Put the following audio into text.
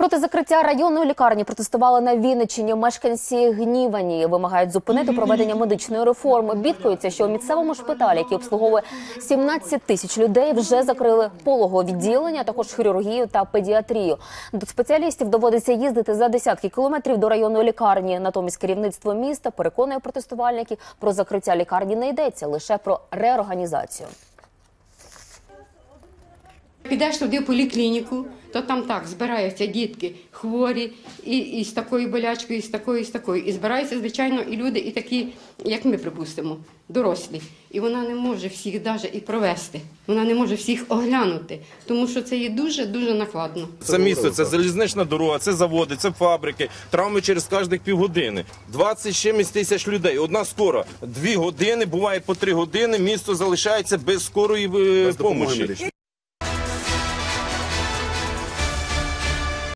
Проти закриття районної лікарні протестували на Вінниччині. Мешканці гнівані вимагають зупинити проведення медичної реформи. Бідкаються, що у місцевому шпиталі, який обслуговує 17 тисяч людей, вже закрили пологове відділення, також хірургію та педіатрію. До спеціалістів доводиться їздити за десятки кілометрів до районної лікарні. Натомість керівництво міста переконує протестувальників про закриття лікарні не йдеться лише про реорганізацію. Підеш туди в поліклініку, то там так збираються дітки хворі, і, і з такою болячкою, і з такою, і з такою. І збираються, звичайно, і люди, і такі, як ми припустимо, дорослі. І вона не може всіх навіть і провести. Вона не може всіх оглянути, тому що це є дуже дуже накладно. Це місто, це залізнична дорога, це заводи, це фабрики, травми через кожних півгодини. 20 з чимось тисяч людей. Одна скора. Дві години, буває по три години. Місто залишається без скорої е, допомоги.